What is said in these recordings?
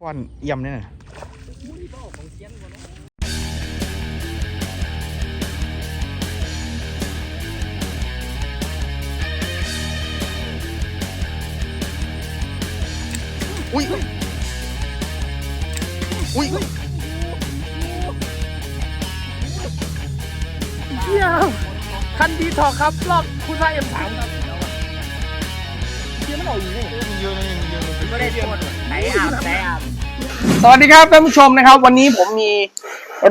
ป้อนเอี่ยมเนี่ยนะอุ้ย อุ้ยเที่ยวคันดีทอกครับลอกคุณชายเอ็มสามครับเที่ยวมันออกอยู่นี่เยอะเลยเยอะเลยไม่ได้เที่ยวไหน อาบไหนอาบสวัสดีครับท่านผู้ชมนะครับ วันนี้ผมมี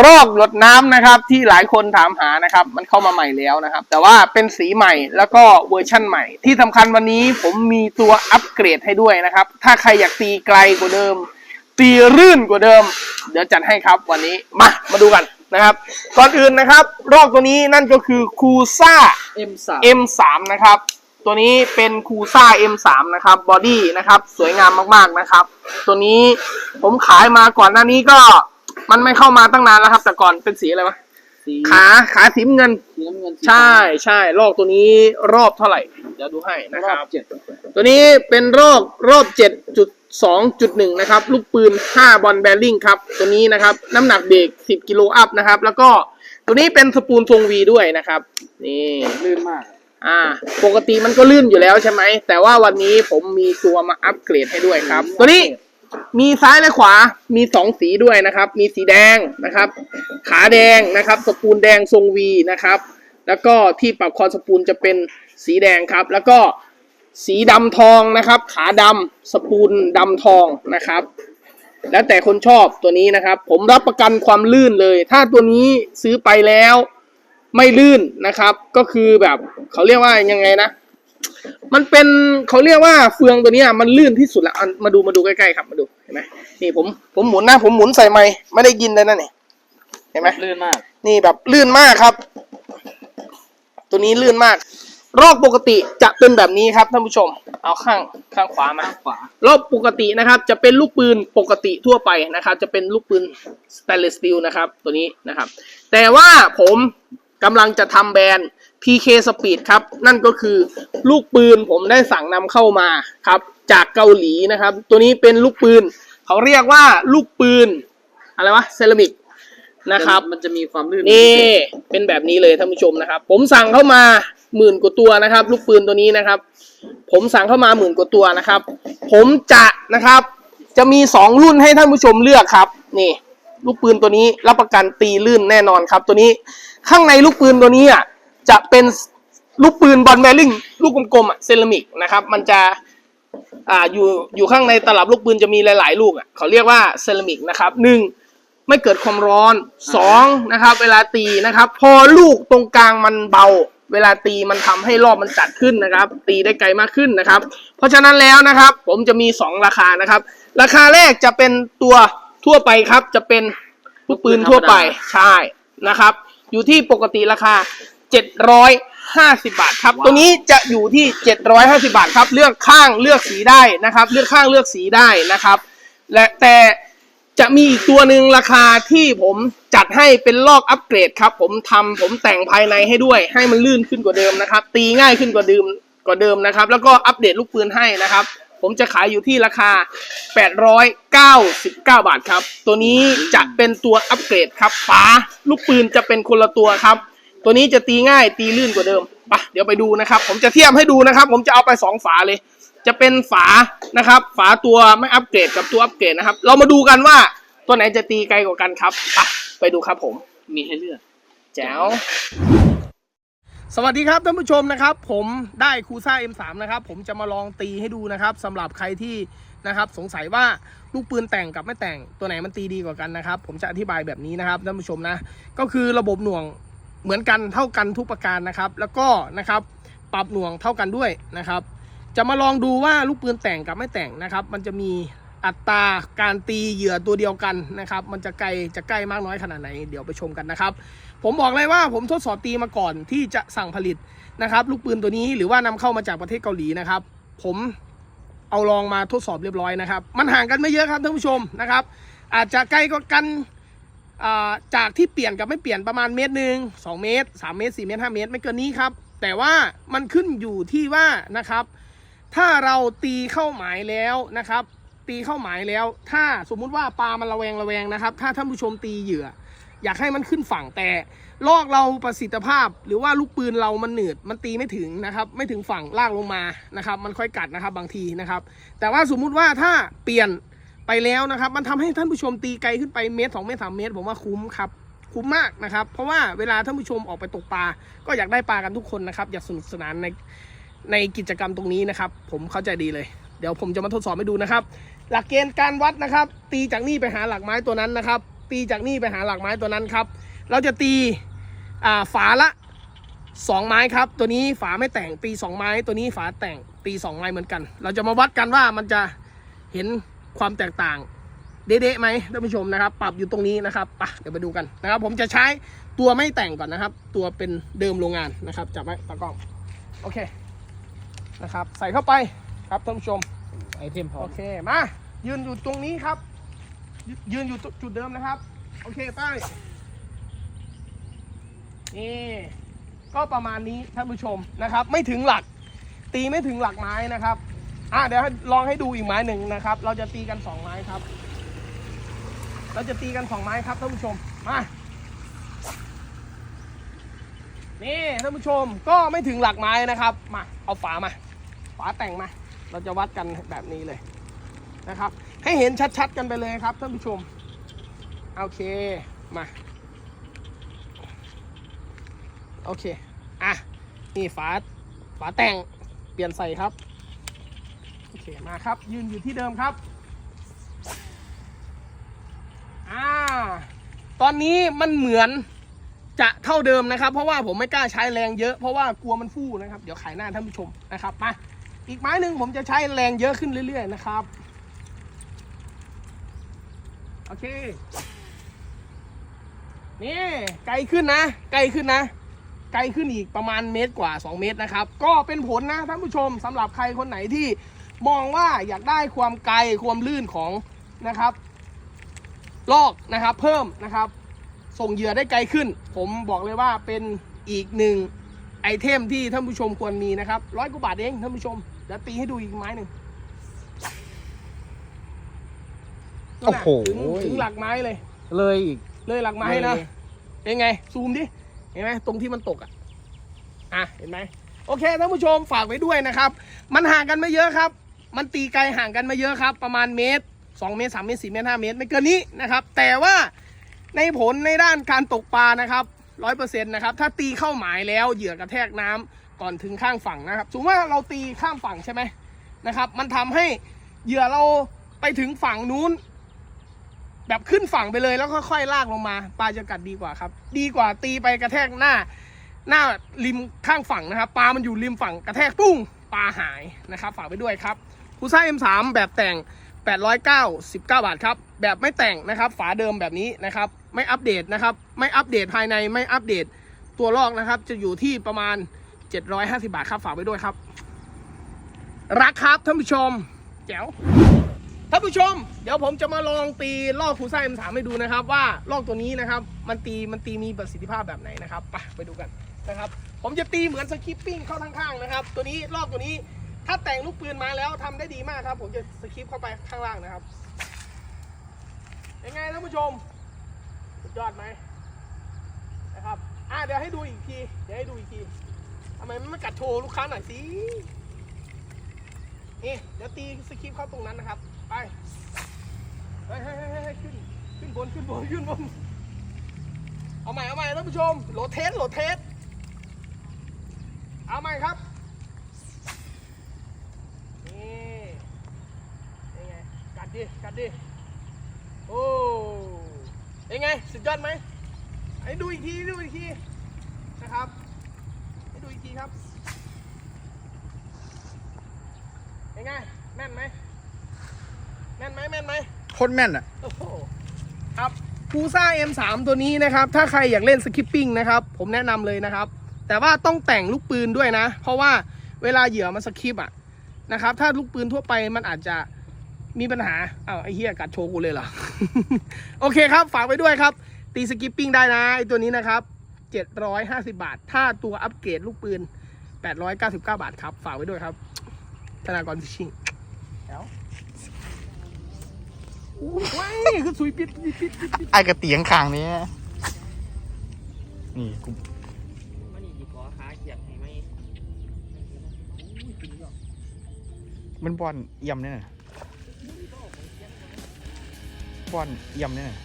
รอกหยดน้ำนะครับ ที่หลายคนถามหานะครับ มันเข้ามาใหม่แล้วนะครับ แต่ว่าเป็นสีใหม่แล้วก็เวอร์ชั่นใหม่ ที่สำคัญวันนี้ผมมีตัวอัปเกรดให้ด้วยนะครับ ถ้าใครอยากตีไกลกว่าเดิม ตีรื่นกว่าเดิม เดี๋ยวจัดให้ครับวันนี้มามาดูกันนะครับ ก่อนอื่นนะครับ รอกตัวนี้นั่นก็คือคูซ่าเอ็มสาม M3 นะครับ ตัวนี้เป็นคูซ่า M3 นะครับบอดี้นะครับ สวยงามมากๆนะครับ ตัวนี้ผมขายมาก่อนหน้านี้ก็มันไม่เข้ามาตั้งนานแล้วครับ แต่ก่อนเป็นสีอะไรวะสีขาขาสีน้ำเงิน สีน้ำเงินสีใช่ใช่รอบตัวนี้รอบเท่าไหร่เดี๋ยวดูให้นะรคอรับบ เจ็ดตัวนี้เป็นรอบรอบ 7.2.1 นะครับ ลูกปืน 5 บอลแบริ่งครับ ตัวนี้นะครับ น้ำหนักเบรก10 กิโลอัพนะครับ แล้วก็ตัวนี้เป็นสปูนทรงวีด้วยนะครับ นี่ ลื่นมาก อ่า ปกติมันก็ลื่นอยู่แล้วใช่ไหม แต่ว่าวันนี้ผมมีตัวมาอัปเกรดให้ด้วยครับ ตัวนี้มีซ้ายและขวา มีสองสีด้วยนะครับ มีสีแดงนะครับ ขาแดงนะครับ สปูนแดงทรงวีนะครับ แล้วก็ที่ปรับคอสปูนจะเป็นสีแดงครับ แล้วก็สีดำทองนะครับ ขาดำสปูนดำทองนะครับ แล้วแต่คนชอบตัวนี้นะครับ ผมรับประกันความลื่นเลย ถ้าตัวนี้ซื้อไปแล้ว ไม่ลื่นนะครับ ก็คือแบบเขาเรียกว่ายังไงนะ มันเป็นเขาเรียกว่าเฟืองตัวเนี้ยมันลื่นที่สุดละอันมาดูมาดูใกล้ๆครับมาดูเห็นไหมนี่ผมผมหมุนนะผมหมุนใส่ไม้ไม่ได้ยินเลยนะนี่เห็นไหมลื่นมาก นี่แบบลื่นมากครับ ตัวนี้ลื่นมาก รอบปกติจะเป็นแบบนี้ครับท่านผู้ชม เอาข้างข้างขวามาข้างขวารอบปกตินะครับ จะเป็นลูกปืนปกติทั่วไปนะครับ จะเป็นลูกปืนสเตนเลสสตีลนะครับ ตัวนี้นะครับ แต่ว่าผม กำลังจะทำแบรนด์ PK Speed ครับ นั่นก็คือลูกปืนผมได้สั่งนำเข้ามาครับ จากเกาหลีนะครับ ตัวนี้เป็นลูกปืน เขาเรียกว่าลูกปืน อะไรวะเซรามิกนะครับ มันจะมีความลื่นนี่เป็นแบบนี้เลยท่านผู้ชมนะครับ ผมสั่งเข้ามาหมื่นกว่าตัวนะครับ ลูกปืนตัวนี้นะครับ ผมสั่งเข้ามาหมื่นกว่าตัวนะครับ ผมจะนะครับ จะมีสองรุ่นให้ท่านผู้ชมเลือกครับ นี่ ลูกปืนตัวนี้รับประกันตีลื่นแน่นอนครับ ตัวนี้ ข้างในลูกปืนตัวนี้อะจะเป็นลูกปืนบอลแมริ่งลูกกลมๆอะเซรามิกนะครับ มันจะอ่าอยู่อยู่ข้างในตลับลูกปืนจะมีหลาย ๆ ลูกอะเขาเรียกว่าเซรามิกนะครับหนึ่งไม่เกิดความร้อนสองนะครับ เวลาตีนะครับ พอลูกตรงกลางมันเบา เวลาตีมันทำให้รอบมันจัดขึ้นนะครับ ตีได้ไกลมากขึ้นนะครับ เพราะฉะนั้นแล้วนะครับ ผมจะมีสองราคานะครับ ราคาแรกจะเป็นตัวทั่วไปครับ จะเป็นลูกปืนทั่วไปใช่นะครับ อยู่ที่ปกติราคา 750 บาทครับ ตัวนี้จะอยู่ที่ 750 บาทครับ เลือกข้างเลือกสีได้นะครับ เลือกข้างเลือกสีได้นะครับ และแต่จะมีอีกตัวหนึ่งราคาที่ผมจัดให้เป็นลอกอัปเกรดครับ ผมทำผมแต่งภายในให้ด้วย ให้มันลื่นขึ้นกว่าเดิมนะครับ ตีง่ายขึ้นกว่าเดิมกว่าเดิมนะครับ แล้วก็อัปเดตลูกปืนให้นะครับ ผมจะขายอยู่ที่ราคา 899 บาทครับ ตัวนี้จะเป็นตัวอัปเกรดครับฝาลูกปืนจะเป็นคนละตัวครับ ตัวนี้จะตีง่ายตีลื่นกว่าเดิมไปะเดี๋ยวไปดูนะครับ ผมจะเทียบให้ดูนะครับ ผมจะเอาไปสองฝาเลย จะเป็นฝานะครับ ฝาตัวไม่อัปเกรดกับตัวอัปเกรดนะครับ เรามาดูกันว่าตัวไหนจะตีไกลกว่ากันครับไปไปดูครับผมมีให้เลือกแจ๋ว สวัสดีครับท่านผู้ชมนะครับ ผมได้คูซ่า M3 นะครับ ผมจะมาลองตีให้ดูนะครับสำหรับใครที่นะครับสงสัยว่าลูกปืนแต่งกับไม่แต่งตัวไหนมันตีดีกว่ากันนะครับ ผมจะอธิบายแบบนี้นะครับท่านผู้ชมนะ ก็คือระบบหน่วงเหมือนกันเท่ากันทุกประการนะครับ แล้วก็นะครับปรับหน่วงเท่ากันด้วยนะครับ จะมาลองดูว่าลูกปืนแต่งกับไม่แต่งนะครับ มันจะมีอัตราการตีเหยื่อตัวเดียวกันนะครับ มันจะไกลจะใกล้มากน้อยขนาดไหน เดี๋ยวไปชมกันนะครับ ผมบอกเลยว่าผมทดสอบตีมาก่อนที่จะสั่งผลิตนะครับ ลูกปืนตัวนี้หรือว่านำเข้ามาจากประเทศเกาหลีนะครับ ผมเอาลองมาทดสอบเรียบร้อยนะครับ มันห่างกันไม่เยอะครับท่านผู้ชมนะครับ อาจจะใกล้ก็กันจากที่เปลี่ยนกับไม่เปลี่ยนประมาณเมตรหนึ่งสองเมตรสามเมตรสี่เมตรห้าเมตรไม่เกินนี้ครับ แต่ว่ามันขึ้นอยู่ที่ว่านะครับ ถ้าเราตีเข้าหมายแล้วนะครับ ตีเข้าหมายแล้ว ถ้าสมมุติว่าปลามันระแวงระแวงนะครับ ถ้าท่านผู้ชมตีเหยื่อ อยากให้มันขึ้นฝั่งแต่ลอกเราประสิทธิภาพ หรือว่าลูกปืนเรามันหนืดมันตีไม่ถึงนะครับ ไม่ถึงฝั่งลากลงมานะครับ มันค่อยกัดนะครับบางทีนะครับ แต่ว่าสมมุติว่าถ้าเปลี่ยนไปแล้วนะครับ มันทำให้ท่านผู้ชมตีไกลขึ้นไปเมตรสองเมตรสามเมตร ผมว่าคุ้มครับคุ้มมากนะครับ เพราะว่าเวลาท่านผู้ชมออกไปตกปลาก็อยากได้ปลากันทุกคนนะครับ อยากสนุกสนานในในกิจกรรมตรงนี้นะครับ ผมเข้าใจดีเลย เดี๋ยวผมจะมาทดสอบให้ดูนะครับ หลักเกณฑ์การวัดนะครับ ตีจากนี่ไปหาหลักไม้ตัวนั้นนะครับ ตีจากนี่ไปหาหลักไม้ตัวนั้นครับ เราจะตีอ่าฝาละสองไม้ครับ ตัวนี้ฝาไม่แต่งตีสองไม้ ตัวนี้ฝาแต่งตีสองไม้เหมือนกัน เราจะมาวัดกันว่ามันจะเห็นความแตกต่างเด๊ะๆไหมท่านผู้ชมนะครับ ปรับอยู่ตรงนี้นะครับไปะเดี๋ยวไปดูกันนะครับ ผมจะใช้ตัวไม่แต่งก่อนนะครับ ตัวเป็นเดิมโรงงานนะครับจับไว้ตากล้องโอเคนะครับ ใส่เข้าไปครับท่านผู้ชมไอเทมพร้อโอมเคมายืนอยู่ตรงนี้ครับ ยืนอยู่จุดเดิมนะครับ โอเคไปนี่ก็ประมาณนี้ท่านผู้ชมนะครับ ไม่ถึงหลัก ตีไม่ถึงหลักไม้นะครับอะเดี๋ยวลองให้ดูอีกไม้หนึ่งนะครับ เราจะตีกันสองไม้ครับ เราจะตีกันสองไม้ครับท่านผู้ชมมานี่ท่านผู้ชมก็ไม่ถึงหลักไม้นะครับมาเอาฝามาฝาแต่งมา เราจะวัดกันแบบนี้เลยนะครับ ให้เห็นชัดๆกันไปเลยครับท่านผู้ชม โอเค มา โอเค อะ นี่ฝา ฝาแต่ง เปลี่ยนใส่ครับ โอเค มาครับ ยืนอยู่ที่เดิมครับ อ่า ตอนนี้มันเหมือนจะเท่าเดิมนะครับ เพราะว่าผมไม่กล้าใช้แรงเยอะเพราะว่ากลัวมันฟู่นะครับ เดี๋ยวขายหน้าท่านผู้ชมนะครับ มา อีกไม้หนึ่งผมจะใช้แรงเยอะขึ้นเรื่อย ๆ นะครับ โอเค นี่ไกลขึ้นนะ ไกลขึ้นนะ ไกลขึ้นอีกประมาณเมตรกว่า 2 เมตรนะครับ ก็เป็นผลนะท่านผู้ชมสำหรับใครคนไหนที่มองว่าอยากได้ความไกลความลื่นของนะครับ ลอกนะครับ เพิ่มนะครับ ส่งเหยื่อได้ไกลขึ้น ผมบอกเลยว่าเป็นอีกหนึ่งไอเทมที่ท่านผู้ชมควรมีนะครับร้อยกว่าบาทเองท่านผู้ชมเดี๋ยวตีให้ดูอีกไม้หนึ่ง โอ้โห ถึงถึงหลักไม้เลย เลยอีก เลยหลักไม้นะเลย เป็นไง ซูมดิ เห็นไหมตรงที่มันตกอะ อะ เห็นไหม โอเคท่านผู้ชมฝากไว้ด้วยนะครับ มันห่างกันไม่เยอะครับ มันตีไกลห่างกันไม่เยอะครับ ประมาณเมตร2เมตร3เมตร4เมตร5เมตร ไม่เกินนี้นะครับ แต่ว่าในผลในด้านการตกปลานะครับร้อยเปอร์เซ็นต์นะครับ ถ้าตีเข้าหมายแล้วเหยื่อกระแทกน้ำก่อนถึงข้างฝั่งนะครับสมมติว่าเราตีข้ามฝั่งใช่ไหมนะครับ มันทำให้เหยื่อเราไปถึงฝั่งนู้น แบบขึ้นฝั่งไปเลยแล้วค่อยๆลากลงมา ปลาจะกัดดีกว่าครับ ดีกว่าตีไปกระแทกหน้า หน้าริมข้างฝั่งนะครับ ปลามันอยู่ริมฝั่งกระแทกปุ้งปลาหายนะครับ ฝากไปด้วยครับคูซ่า M3 แบบแต่ง 899 บาทครับ แบบไม่แต่งนะครับ ฝาเดิมแบบนี้นะครับ ไม่อัปเดตนะครับ ไม่อัปเดตภายในไม่อัปเดตตัวลอกนะครับ จะอยู่ที่ประมาณ 750 บาทครับ ฝากไปด้วยครับ รักครับท่านผู้ชม แจ๋ว ท่านผู้ชม เดี๋ยวผมจะมาลองตีลอกคูซ่า M3 ให้ดูนะครับ ว่าลอกตัวนี้นะครับ มันตีมันตีมีประสิทธิภาพแบบไหนนะครับไปไปดูกันนะครับ ผมจะตีเหมือนสคิปปิ้งเข้าข้างๆนะครับ ตัวนี้ลอกตัวนี้ถ้าแต่งลูกปืนมาแล้วทำได้ดีมากครับ ผมจะสคิปเข้าไปข้างล่างนะครับยังไงท่านผู้ชมสุดยอดไหมนะครับอะเดี๋ยวให้ดูอีกทีเดี๋ยวให้ดูอีกทีทำไมไมันไม่กัดโชว์ลูกค้าหน่อยสิ นี่เดี๋ยวตีสคิปเข้าตรงนั้นนะครับ ไปเฮ้ยเฮ้ยเฮ้ยเฮ้ยขึ้นขึ้นบนขึ้นบนขึ้นบนเอาใหม่เอาใหม่ท่านผู้ชมโหลเทสโหลเทสเอาใหม่ครับนี่เป็นไงกัดดิกัดดิโอ้เป็นไงสุดยอดไหมให้ดูอีกทีดูอีกทีนะครับให้ดูอีกทีครับ เป็น ไงแม่นไหมแม่นไหมแม่นไหมโคตรแม่นอะโอ้โหครับคูซ่า M3 ตัวนี้นะครับ ถ้าใครอยากเล่นสคิปปิ้งนะครับ ผมแนะนำเลยนะครับ แต่ว่าต้องแต่งลูกปืนด้วยนะ เพราะว่าเวลาเหยื่อมันสคิปอะนะครับ ถ้าลูกปืนทั่วไปมันอาจจะมีปัญหาอ้าวไอ้เหี้ยกัดโชว์กูเลยเหรอ โอเคครับ ฝากไว้ด้วยครับ ตีสกิปปิ้งได้นะไอ้ตัวนี้นะครับ 750 บาท ถ้าตัวอัปเกรดลูกปืน 899 บาทครับ ฝากไว้ด้วยครับ ธนากรฟิชชิ่งแล้วว้ายคือสุยปิดปิดปิดปิดปิดไอ้กระเตียงข้างนี้นี่กูมันนี่ดีขอหาเขียดให้ไหมมันบอลเอี่ยมเนี่ยน่ะบอลเอี่ยมเนี่ยน่ะ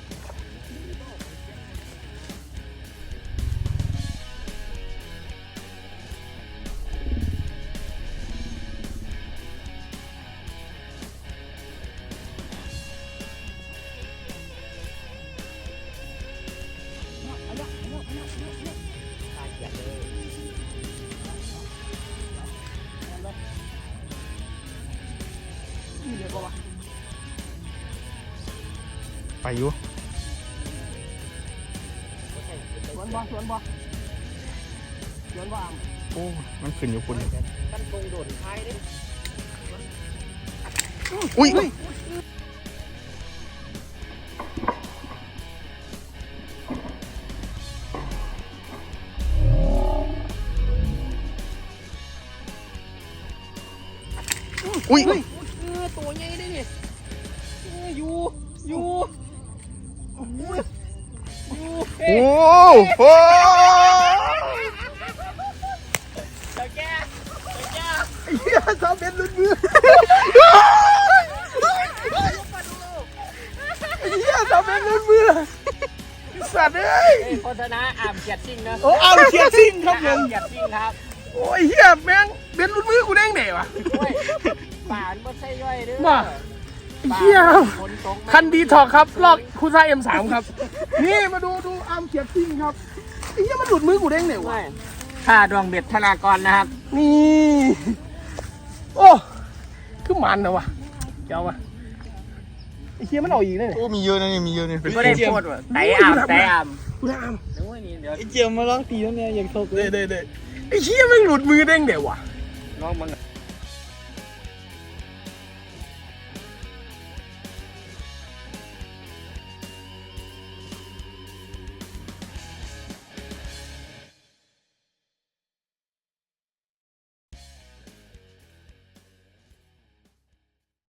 ไปอยู่สวนบ่สวนบ่สวนบ่อ่โอ้มันขึ้นอยู่คุณกันคงโดดท้ายเด้อุ้ยอุ้ย โอ้โหเจ้าแก่เจ้าแก่ำเฮียสาวเป็นลุ้นมือเฮียสาวเป็นลุ้นมือสัตว์เอ้ยเฮ้ยโฆษณาอ่ามเขียดซิ่งนะโอ้เอาเชียร์ซิงครับผอ่ามมเขียดซิ่งครับโอ้ยเฮียแม่งเป็นลุ้นมือกูได้ไงวะโอ้ยป่านบ่ใช่ย่อยเด้อว่าป่า เฮียฝนตกคันดีถอกครับ ลอกคูซ่าเอ็มสามครับ นี่มาดูดูอาร์มเขียดซิงครับไอ้เหี้ยมันหลุดมือกูได้ไงวะไม่ค่าดวงเบ็ดธนากรนะครับ นี่ โอ้คือมันนะวะเจ้าวะไอ้เหี้ยมันเอาอีกเลยเนี่ยโอ้มีเยอะนะเนี่ยมีเยอะเนี่ยไม่ได้โคตรว่ะไตอ่ามไตอ่ามกูถามโอ้ยนี่เดี๋ยวไอเจียมมาลองตีแล้วเนี่ยยังตกเด้เด้เด้ไอ้เหี้ยมันหลุดมือได้ไงวะลองมึงอะ